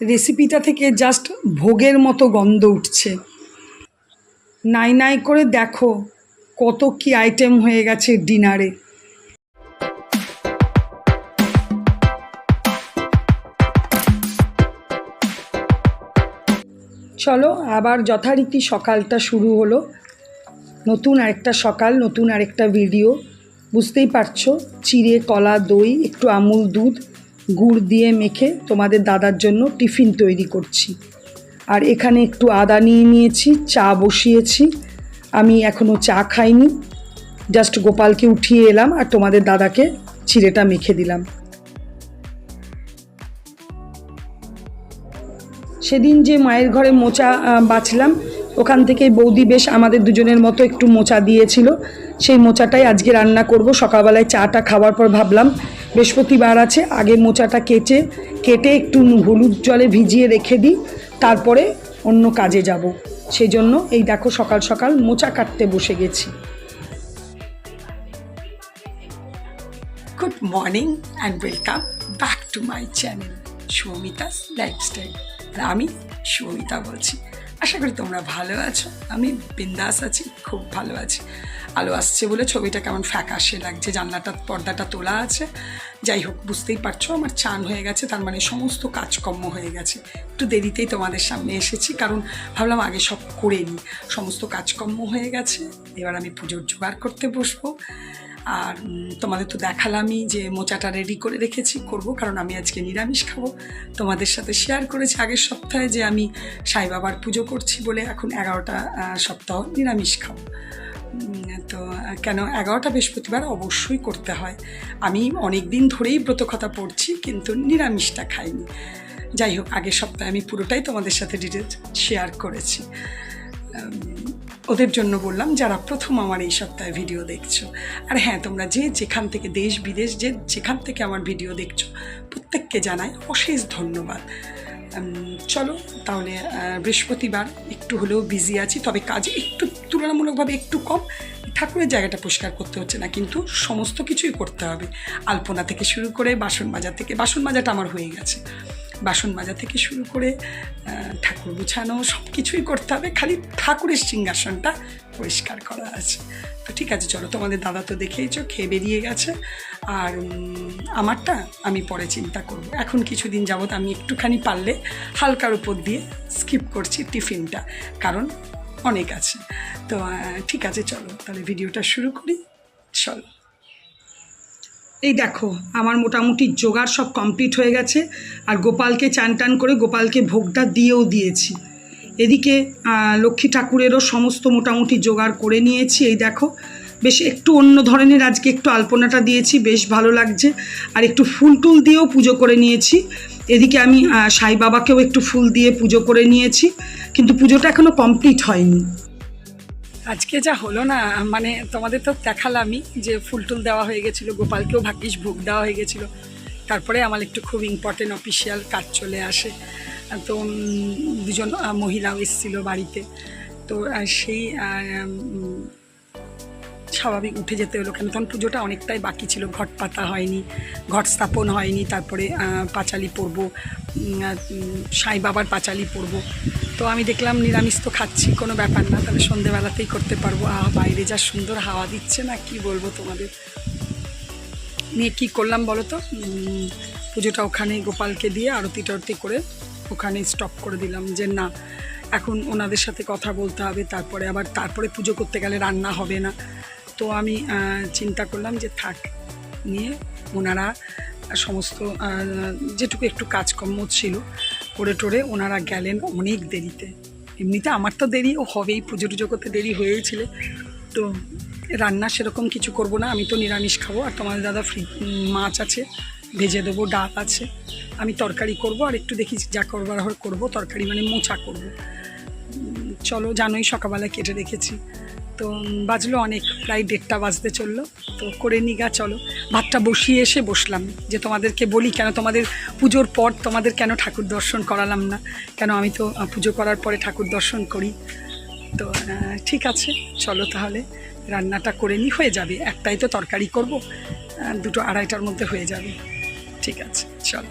রেসিপিটা থেকে জাস্ট ভোগের মতো গন্ধ উঠছে। নাই নাই করে দেখো কত কি আইটেম হয়ে গেছে ডিনারে চলো আবার যথারীতি সকালটা শুরু হলো। নতুন আরেকটা সকাল, নতুন আরেকটা ভিডিও বুঝতেই পারছ, চিড়ে, কলা, দই, একটু আমুল, দুধ। গুড় দিয়ে মেখে তোমাদের দাদার জন্য টিফিন তৈরি করছি। আর এখানে একটু আদা নিয়ে নিয়েছি, চা বসিয়েছি। আমি এখনও চা খাইনি। জাস্ট গোপালকে উঠিয়ে এলাম আর তোমাদের দাদাকে চিড়েটা মেখে দিলাম। সেদিন যে মায়ের ঘরে মোচা বাছলাম, ওখান থেকে বৌদি বেশ আমাদের দুজনের মতো একটু মোচা দিয়েছিল। সেই মোচাটাই আজকে রান্না করব। সকালবেলায় চাটা খাওয়ার পর ভাবলাম বৃহস্পতিবার আছে, আগে মোচাটা কেটে কেটে একটু হলুদ জলে ভিজিয়ে রেখে দিই, তারপরে অন্য কাজে যাব। সেই জন্য এই দেখো সকাল সকাল মোচা কাটতে বসে গেছি। Good morning and welcome back to my channel Soumita's lifestyle আমি সৌমিতা বলছি। আশা করি তোমরা ভালো আছো, আমি বিন্দাস আছি, খুব ভালো আছি। আলো আসছে বলে ছবিটা কেমন ফ্যাকাশে লাগছে, জানলাটা, পর্দাটা তোলা আছে। যাই হোক, বুঝতেই পারছ, আমার চান হয়ে গেছে, তার মানে সমস্ত কাজকর্ম হয়ে গেছে। একটু দেরিতেই তোমাদের সামনে এসেছি, কারণ ভাবলাম আগে সব করে নিই। সমস্ত কাজকর্ম হয়ে গেছে, এবার আমি পুজোর জোগাড় করতে বসবো। আর তোমাদের তো দেখালামই যে মোচাটা রেডি করে রেখেছি, করব, কারণ আমি আজকে নিরামিষ খাব। তোমাদের সাথে শেয়ার করেছি আগের সপ্তাহে যে আমি সাই বাবার পুজো করছি বলে এখন এগারোটা সপ্তাহ নিরামিষ খাব। তো কেন এগারোটা বৃহস্পতিবার অবশ্যই করতে হয়। আমি অনেক দিন ধরেই ব্রতকথা পড়ছি, কিন্তু নিরামিষটা খাইনি। যাই হোক, আগের সপ্তাহে আমি পুরোটাই তোমাদের সাথে ডিটেলস শেয়ার করেছি। ওদের জন্য বললাম, যারা প্রথম আমার এই সপ্তাহে ভিডিও দেখছ, আর হ্যাঁ তোমরা যে যেখান থেকে দেশ বিদেশ যে যেখান থেকে আমার ভিডিও দেখছ, প্রত্যেককে জানাই অশেষ ধন্যবাদ। চলো, তাহলে বৃহস্পতিবার একটু হলেও বিজি আছি, তবে কাজ একটু তুলনামূলকভাবে একটু কম। ঠাকুরের জায়গাটা পরিষ্কার করতে হচ্ছে না, কিন্তু সমস্ত কিছুই করতে হবে। আলপনা থেকে শুরু করে বাসন মাজা থেকে, বাসন মাজাটা আমার হয়ে গেছে। বাসন মাজা থেকে শুরু করে ঠাকুর গুছানো, সব কিছুই করতে হবে। খালি ঠাকুরের সিংহাসনটা পরিষ্কার করা আছে। তো ঠিক আছে, চলো, তোমাদের দাদা তো দেখেইছো, খেয়ে বেরিয়ে গেছে। আর আমারটা আমি পরে চিন্তা করব। এখন কিছুদিন যাবৎ আমি একটুখানি পারলে হালকার উপর দিয়ে স্কিপ করছি টিফিনটা, কারণ অনেক আছে। তো ঠিক আছে, চলো, তাহলে ভিডিওটা শুরু করি। চলো। এই দেখো, আমার মোটামুটি জোগাড় সব কমপ্লিট হয়ে গেছে, আর গোপালকে চান টান করে গোপালকে ভোগটা দিয়েও দিয়েছি। এদিকে লক্ষ্মী ঠাকুরেরও সমস্ত মোটামুটি জোগাড় করে নিয়েছি। এই দেখো বেশ একটু অন্য ধরনের আজকে একটু আলপনাটা দিয়েছি, বেশ ভালো লাগছে। আর একটু ফুল টুল দিয়েও পুজো করে নিয়েছি। এদিকে আমি সাই বাবাকেও একটু ফুল দিয়ে পুজো করে নিয়েছি, কিন্তু পুজোটা এখনও কমপ্লিট হয়নি। আজকে যা হলো না মানে তোমাদের তো দেখালামই যে ফুল টুল দেওয়া হয়ে গেছিল, গোপালকেও ভাগ্যিস ভোগ দেওয়া হয়ে গেছিল। তারপরে আমার একটু খুব ইম্পর্টেন্ট অফিসিয়াল কাজ চলে আসে। তো দুজন মহিলাও এসেছিল বাড়িতে। তো সেই স্বাভাবিক উঠে যেতে হলো কেন? তখন পুজোটা অনেকটাই বাকি ছিল। ঘট পাতা হয়নি, ঘট স্থাপন হয়নি, তারপরে পাঁচালি পরবো সাই বাবার পাঁচালি পরবো। তো আমি দেখলাম নিরামিষ তো খাচ্ছি, কোনো ব্যাপার না, তাহলে সন্ধেবেলাতেই করতে পারব। আহ, বাইরে যা সুন্দর হাওয়া দিচ্ছে না, কি বলব তোমাদের? নিয়ে কী করলাম বলো তো? পুজোটা ওখানে গোপালকে দিয়ে আরতি টারতি করে ওখানে স্টপ করে দিলাম যে না, এখন ওনাদের সাথে কথা বলতে হবে, তারপরে আবার, তারপরে পুজো করতে গেলে রান্না হবে না। তো আমি চিন্তা করলাম যে থাক, নিয়ে ওনারা সমস্ত যেটুকু একটু কাজকর্ম ছিল, করে টোরে ওনারা গেলেন অনেক দেরিতে। এমনিতে আমার তো দেরি ও হবেই পুজো টুজো করতে দেরি হয়েছিল তো রান্না সেরকম কিছু করব না, আমি তো নিরামিষ খাব, আর তোমাদের দাদা ফ্রি মাছ আছে, ভেজে দেবো, ডাল আছে। আমি তরকারি করব, আর একটু দেখি যা করবার হয় করব, তরকারি মানে মোচা করব। চলো জানোই সকালবেলা কেটে রেখেছি। তো বাজলো অনেক, প্রায় দেড়টা বাজতে চলল। তো করে নিগা চলো। ভাতটা বসিয়ে এসে বসলাম, যে তোমাদেরকে বলি কেন তোমাদের পুজোর পর তোমাদের কেন ঠাকুর দর্শন করালাম না? কেন আমি তো পুজো করার পরে ঠাকুর দর্শন করি? তো ঠিক আছে, চলো তাহলে। রান্নাটা করে নি, হয়ে যাবে। একটাই তো তরকারি করব দুটো আড়াইটার মধ্যে হয়ে যাবে। ঠিক আছে, চলো।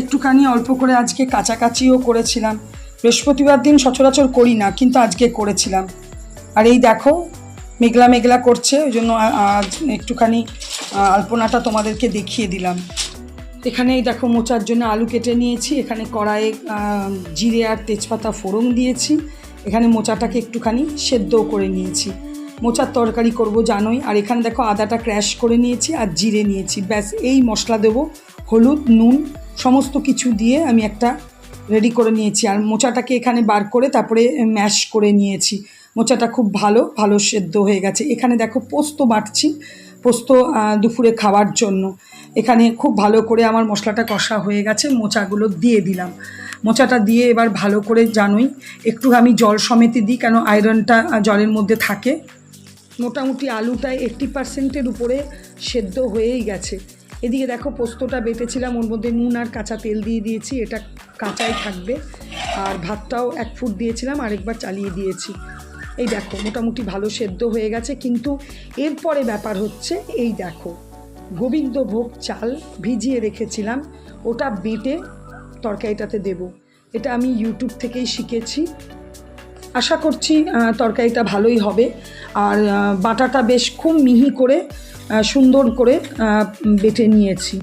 একটুখানি অল্প করে আজকে কাচাকাচিও করেছিলাম। বৃহস্পতিবার দিন সচরাচর করি না, কিন্তু আজকে করেছিলাম। আর এই দেখো, মেঘলা মেঘলা করছে, ওই জন্য আজ একটুখানি আলপনাটা তোমাদেরকে দেখিয়ে দিলাম। এখানে এই দেখো মোচার জন্য আলু কেটে নিয়েছি, এখানে কড়াইয়ে জিরে আর তেজপাতা ফোড়ন দিয়েছি, এখানে মোচাটাকে একটুখানি সেদ্ধও করে নিয়েছি। মোচার তরকারি করব জানোই, আর এখানে দেখো আদাটা ক্র্যাশ করে নিয়েছি আর জিরে নিয়েছি। ব্যাস, এই মশলা দেবো, হলুদ, নুন, সমস্ত কিছু দিয়ে আমি একটা রেডি করে নিয়েছি। আর মোচাটাকে এখানে বার করে তারপরে ম্যাশ করে নিয়েছি। মোচাটা খুব ভালো ভালো সেদ্ধ হয়ে গেছে। এখানে দেখো পোস্ত বাটছি, পোস্ত দুপুরে খাওয়ার জন্য। এখানে খুব ভালো করে আমার মশলাটা কষা হয়ে গেছে, মোচাগুলো দিয়ে দিলাম। মোচাটা দিয়ে এবার ভালো করে জানোই। একটু আমি জল সমেতে দিই, কেন আয়রনটা জলের মধ্যে থাকে। মোটামুটি আলুটা এইট্টি পার্সেন্টের উপরে সেদ্ধ হয়েই গেছে। এদিকে দেখো পোস্তটা বেটেছিলাম, ওর মধ্যে নুন আর কাঁচা তেল দিয়ে দিয়েছি। এটা কাঁচাই থাকবে। আর ভাতটাও এক ফুট দিয়েছিলাম, আরেকবার চালিয়ে দিয়েছি। এই দেখো, মোটামুটি ভালো সেদ্ধ হয়ে গেছে। কিন্তু এরপরে ব্যাপার হচ্ছে, এই দেখো, গোবিন্দভোগ চাল ভিজিয়ে রেখেছিলাম। ওটা বেটে তরকারিটাতে দেব। এটা আমি ইউটিউব থেকেই শিখেছি। আশা করছি তরকারিটা ভালোই হবে। আর বাটাটা বেশ খুব মিহি করে সুন্দর করে বেটে নিয়েছি।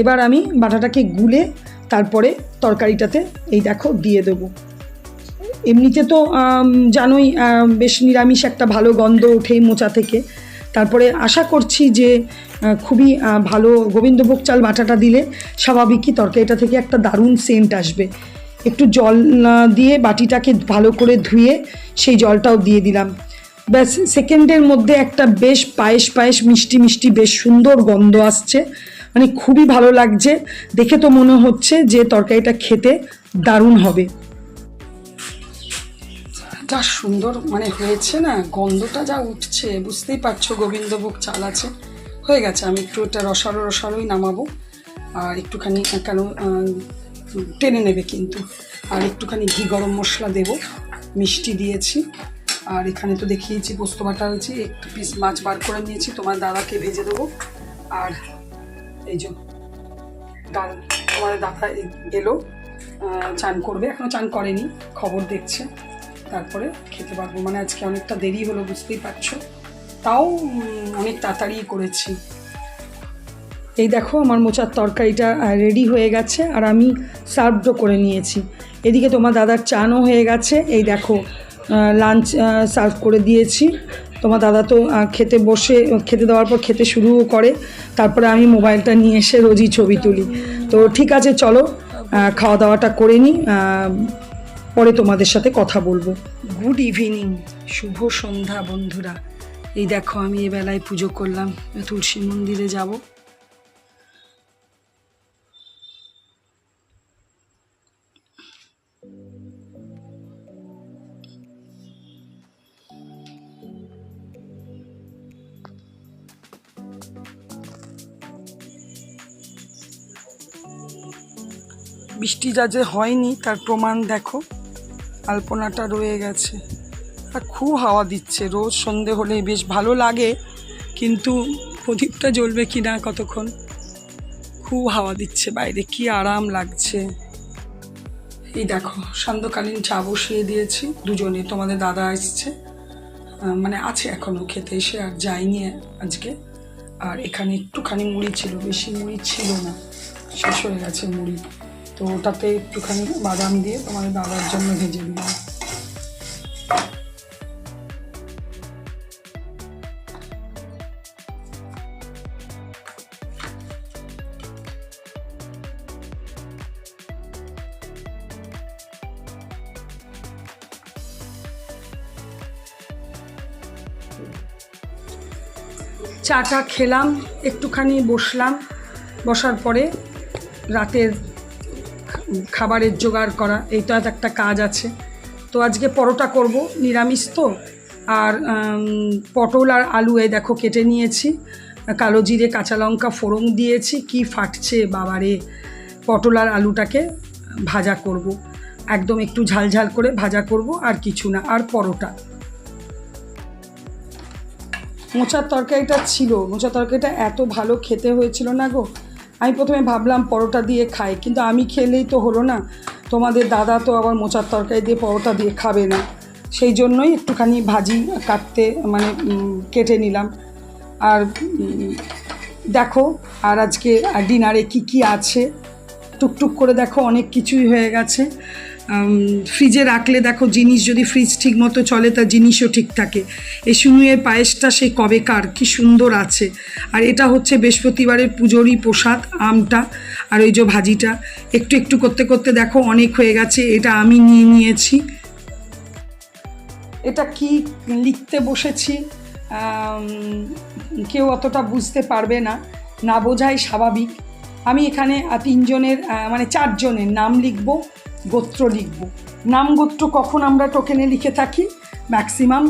এবার আমি বাটাটাকে গুলে তারপরে তরকারিটাতে এই দেখো দিয়ে দেবো। এমনিতে তো জানোই বেশ নিরামিষ একটা ভালো গন্ধ ওঠেই মোচা থেকে। তারপরে আশা করছি যে খুবই ভালো গোবিন্দভোগ চাল বাটাটা দিলে স্বাভাবিকই তরকারিটা থেকে একটা দারুণ সেন্ট আসবে। একটু জল দিয়ে বাটিটাকে ভালো করে ধুয়ে সেই জলটাও দিয়ে দিলাম। ব্যাস সেকেন্ডের মধ্যে একটা বেশ পায়েস পায়েস, মিষ্টি মিষ্টি, বেশ সুন্দর গন্ধ আসছে। মানে খুবই ভালো লাগছে। দেখে তো মনে হচ্ছে যে তরকারিটা খেতে দারুণ হবে। যা সুন্দর মানে হয়েছে না, গন্ধটা যা উঠছে, বুঝতেই পারছ গোবিন্দভোগ চাল আছে। হয়ে গেছে, আমি একটু এটা রসালো রসালোই নামাবো। আর একটুখানি, কেন টেনে নেবে কিন্তু। আর একটুখানি ঘি গরম মশলা দেব, মিষ্টি দিয়েছি। আর এখানে তো দেখিয়েছি পোস্ত বাটা হয়েছে একটু পিস মাছ বার করে নিয়েছি, তোমার দাদাকে ভেজে দেবো। আর এই যে ডাল তোমার দাদা এলো চান করবে, এখনও চান করেনি, খবর দেখছে, তারপরে খেতে পারব। মানে আজকে অনেকটা দেরি হলো, বুঝতেই পারছ। তাও অনেক তাড়াতাড়ি করেছি। এই দেখো, আমার মোচার তরকারিটা রেডি হয়ে গেছে, আর আমি সার্ভও করে নিয়েছি। এদিকে তোমার দাদার চানও হয়ে গেছে, এই দেখো লাঞ্চ সার্ভ করে দিয়েছি। তোমার দাদা তো খেতে বসে, খেতে দেওয়ার পর খেতে শুরুও করে। তারপরে আমি মোবাইলটা নিয়ে এসে রোজই ছবি তুলি। তো ঠিক আছে, চলো খাওয়া দাওয়াটা করে নিই পরে তোমাদের সাথে কথা বলব। গুড ইভিনিং শুভ সন্ধ্যা বন্ধুরা। এই দেখো, আমি এবেলায় বেলায় পুজো করলাম, তুলসী মন্দিরে যাব। বৃষ্টিটা যে হয়নি, তার প্রমাণ দেখো। আলপনাটা রয়ে গেছে। আর খুব হাওয়া দিচ্ছে। রোজ সন্ধে হলে বেশ ভালো লাগে, কিন্তু প্রদীপটা জ্বলবে কি না কতক্ষণ? খুব হাওয়া দিচ্ছে বাইরে, কি আরাম লাগছে। এই দেখো, সান্ধ্যকালীন চা বসিয়ে দিয়েছি। দুজনে, তোমাদের দাদা এসছে। মানে আছে এখনও খেতে এসে আর যায়নি আজকে। আর এখানে একটুখানি মুড়ি ছিল, বেশি মুড়ি ছিল না। শেষ হয়ে গেছে মুড়ি। তো ওটাতে একটুখানি বাদাম দিয়ে তোমাদের দাদার জন্য ভেজে দিলাম। চাটা খেলাম, একটুখানি বসলাম, বসার পরে রাতের খাবারের জোগাড় করা, এইটা একটা কাজ আছে। তো আজকে পরোটা করব, নিরামিষ তো। আর পটল আর আলু, এই দেখো কেটে নিয়েছি। কালো জিরে, কাঁচা লঙ্কা ফোড়ন দিয়েছি। কি ফাটছে বাবারে! পটল আর আলুটাকে ভাজা করব। একদম একটু ঝালঝাল করে ভাজা করব, আর কিছু না। আর পরোটা। মোচার তরকারিটা ছিল। মোচার তরকারিটা এত ভালো খেতে হয়েছিল না গো। আমি প্রথমে ভাবলাম পরোটা দিয়ে খাই, কিন্তু আমি খেলেই তো হলো না। তোমাদের দাদা তো আবার মোচার তরকারি দিয়ে পরোটা দিয়ে খাবে না। সেই জন্যই একটুখানি ভাজি কাটতে মানে কেটে নিলাম। আর দেখো, আর আজকে ডিনারে কি কি আছে? টুকটুক করে দেখো, অনেক কিছুই হয়ে গেছে। ফ্রিজে রাখলে দেখো জিনিস যদি ফ্রিজ ঠিক মতো চলে তার জিনিসও ঠিক থাকে। এই সুনুয়ের পায়েসটা সেই কবেকার কি সুন্দর আছে। আর এটা হচ্ছে বৃহস্পতিবারের পুজোরই প্রসাদ, আমটা আর ওই যে ভাজিটা। একটু একটু করতে করতে দেখো অনেক হয়ে গেছে, এটা আমি নিয়ে নিয়েছি। এটা কি লিখতে বসেছি? কেউ অতটা বুঝতে পারবে না। না বোঝাই স্বাভাবিক। আমি এখানে তিনজনের মানে চারজনের নাম লিখব। গোত্র লিখব। নাম গোত্র কখন আমরা টোকেনে লিখে থাকি? ম্যাক্সিমাম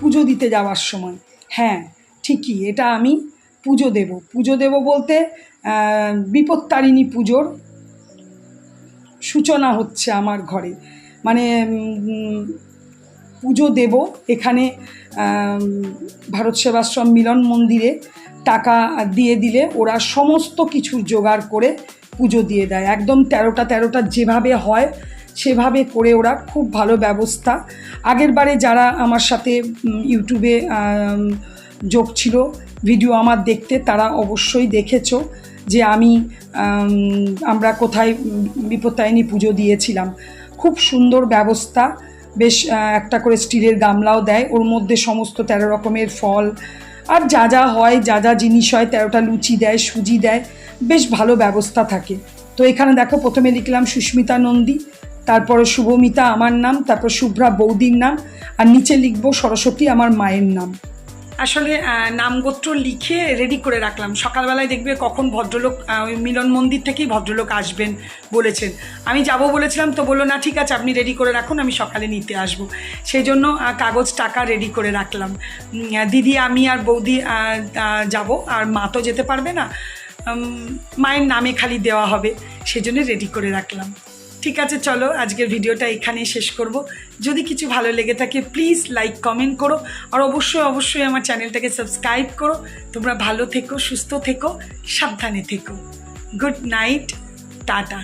পুজো দিতে যাওয়ার সময়। হ্যাঁ ঠিকই, এটা আমি পুজো দেব। পুজো দেব বলতে বিপত্তারিণী পুজোর সূচনা হচ্ছে আমার ঘরে। মানে পুজো দেব এখানে ভারত সেবাশ্রম মিলন মন্দিরে টাকা দিয়ে দিলে ওরা সমস্ত কিছুর জোগাড় করে পুজো দিয়ে দেয়। একদম তেরোটা তেরোটা যেভাবে হয়, সেভাবে করে ওরা খুব ভালো ব্যবস্থা। আগের বারে যারা আমার সাথে ইউটিউবে যোগ ছিল, ভিডিও আমার দেখতে, তারা অবশ্যই দেখেছ যে আমি আমরা কোথায় বিপত্তায়নী পুজো দিয়েছিলাম। খুব সুন্দর ব্যবস্থা। বেশ একটা করে স্টিলের গামলাও দেয়। ওর মধ্যে সমস্ত তেরো রকমের ফল আর যা যা হয়, যা যা জিনিস হয়, তেরোটা লুচি দেয়, সুজি দেয়, বেশ ভালো ব্যবস্থা থাকে। তো এখানে দেখো, প্রথমে লিখলাম সুস্মিতা নন্দী, তারপরে শুভমিতা আমার নাম, তারপর শুভ্রা বৌদির নাম, আর নিচে লিখব সরস্বতী আমার মায়ের নাম। আসলে নামগোত্র লিখে রেডি করে রাখলাম। সকালবেলায় দেখবে কখন ভদ্রলোক ওই মিলন মন্দির থেকেই ভদ্রলোক আসবেন বলেছেন। আমি যাব বলেছিলাম, তো বলল, না, ঠিক আছে, আপনি রেডি করে রাখুন, আমি সকালে নিতে আসব। সেই জন্য কাগজ, টাকা রেডি করে রাখলাম। দিদি, আমি আর বৌদি যাব, আর মা তো যেতে পারবে না। মায়ের নামে খালি দেওয়া হবে সেই জন্য রেডি করে রাখলাম। ঠিক আছে, চলো আজকের ভিডিওটা এখানেই শেষ করব। যদি কিছু ভালো লেগে থাকে প্লিজ লাইক কমেন্ট করো। আর অবশ্যই অবশ্যই আমার চ্যানেলটাকে সাবস্ক্রাইব করো। তোমরা ভালো থেকো, সুস্থ থেকো, সাবধানে থেকো। Good night tata.